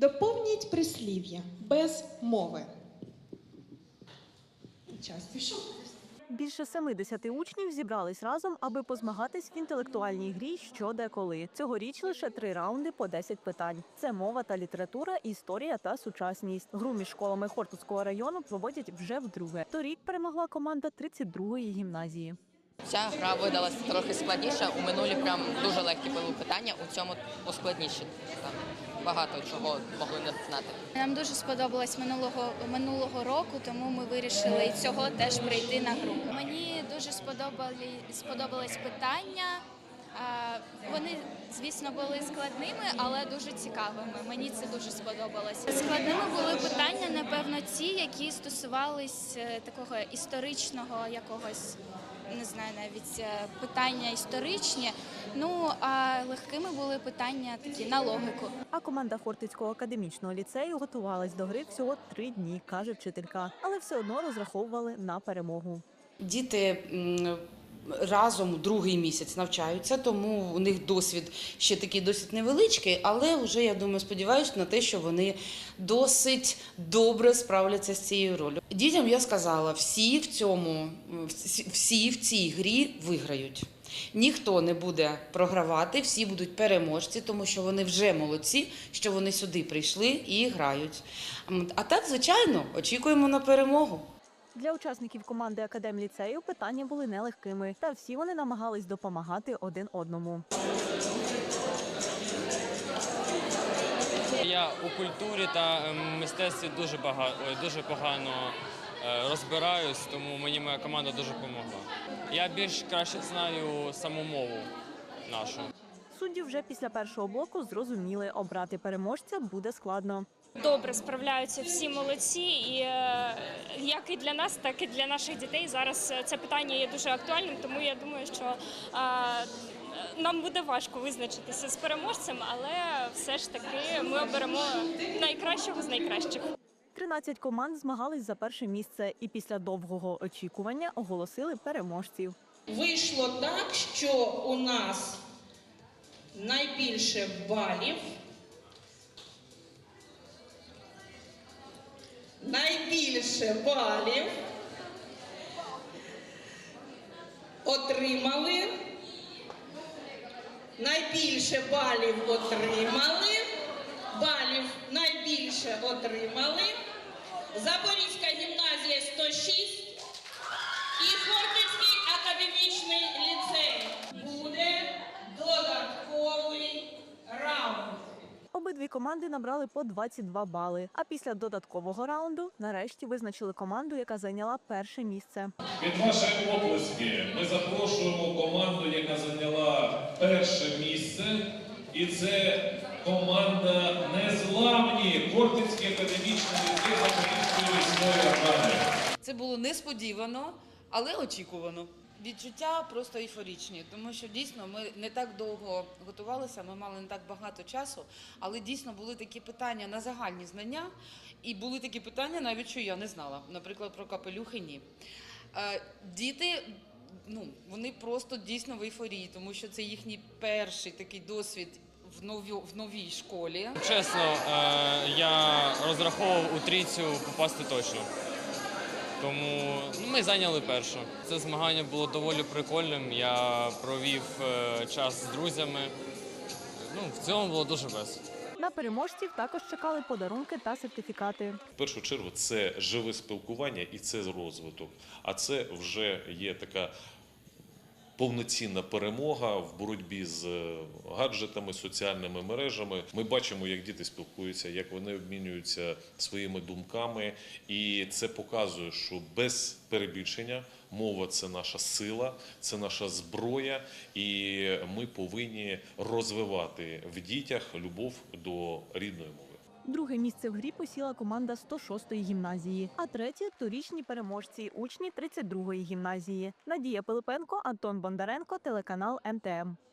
Доповніть прислів'я без мови. Час пішов. Більше 70 учнів зібрались разом, аби позмагатись в інтелектуальній грі що де коли. Цьогоріч лише три раунди по 10 питань. Це мова та література, історія та сучасність. Гру між школами Хортицького району проводять вже вдруге. Торік перемогла команда 32-ї гімназії. Ця гра видалася трохи складніша. У минулі прям дуже легкі були питання, у цьому поскладніші. Багато чого могли не знати. Нам дуже сподобалось минулого минулого року, тому ми вирішили і цього теж прийти на гру. Мені дуже сподобали сподобались питання. Вони, звісно, були складними, але дуже цікавими. Мені це дуже сподобалося. Складними були питання, напевно, ті, які стосувались е, такого історичного якогось, навіть е, питання історичні. Ну а легкими були питання такі на логіку. А команда Хортицького академічного ліцею готувалась до гри всього три дні, каже вчителька, але все одно розраховували на перемогу. Діти разом другий місяць навчаються, тому у них досвід ще такий досить невеличкий, але вже я думаю, сподіваюся на те, що вони досить добре справляться з цією ролью. Дітям я сказала, всі в цьому, всі в цій грі виграють. Ніхто не буде програвати, всі будуть переможці, тому що вони вже молодці, що вони сюди прийшли і грають. А так, звичайно, очікуємо на перемогу. Для учасників команди академліцею питання були нелегкими, та всі вони намагались допомагати один одному. Я у культурі та ем, мистецтві дуже багато дуже погано е, розбираюсь, тому мені моя команда дуже допомогла. Я більш краще знаю саму мову нашу. Судді вже після першого блоку зрозуміли, обрати переможця буде складно. Добре справляються всі молодці, і е, як і для нас, так і для наших дітей. Зараз е, це питання є дуже актуальним, тому я думаю, що е, нам буде важко визначитися з переможцем, але все ж таки ми оберемо найкращого з найкращих. 13 команд змагались за перше місце, і після довгого очікування оголосили переможців. Вийшло так, що у нас найбільше балів. Найбільше балів отримали. Найбільше балів отримали. Балів найбільше отримали. Запорізька гімназія 106 Обидві команди набрали по 22 бали. А після додаткового раунду нарешті визначили команду, яка зайняла перше місце. Під ваші оплески ми запрошуємо команду, яка зайняла перше місце. І це команда Незламні Запорізької міської ради. Це було несподівано, але очікувано. Відчуття просто ейфорічні, тому що дійсно ми не так довго готувалися, ми мали не так багато часу, але дійсно були такі питання на загальні знання, і були такі питання, навіть що я не знала, наприклад, про капелюхи ні. Е, Діти, ну вони просто дійсно в ейфорії, тому що це їхній перший такий досвід в новій, в новій школі. Чесно, е, я розраховував у трійцю попасти точно. Тому ну, ми зайняли першу. Це змагання було доволі прикольним. Я провів е, час з друзями. Ну, в цілому було дуже весело. На переможців також чекали подарунки та сертифікати. В першу чергу це живе спілкування і це розвиток. А це вже є така повноцінна перемога в боротьбі з е, гаджетами, соціальними мережами. Ми бачимо, як діти спілкуються, як вони обмінюються своїми думками, і це показує, що без перебільшення мова це наша сила, це наша зброя, і ми повинні розвивати в дітях любов до рідної мови. Друге місце в грі посіла команда 106-ї гімназії, а третє торічні переможці, учні 32-ї гімназії. Надія Пилипенко, Антон Бондаренко, телеканал МТМ.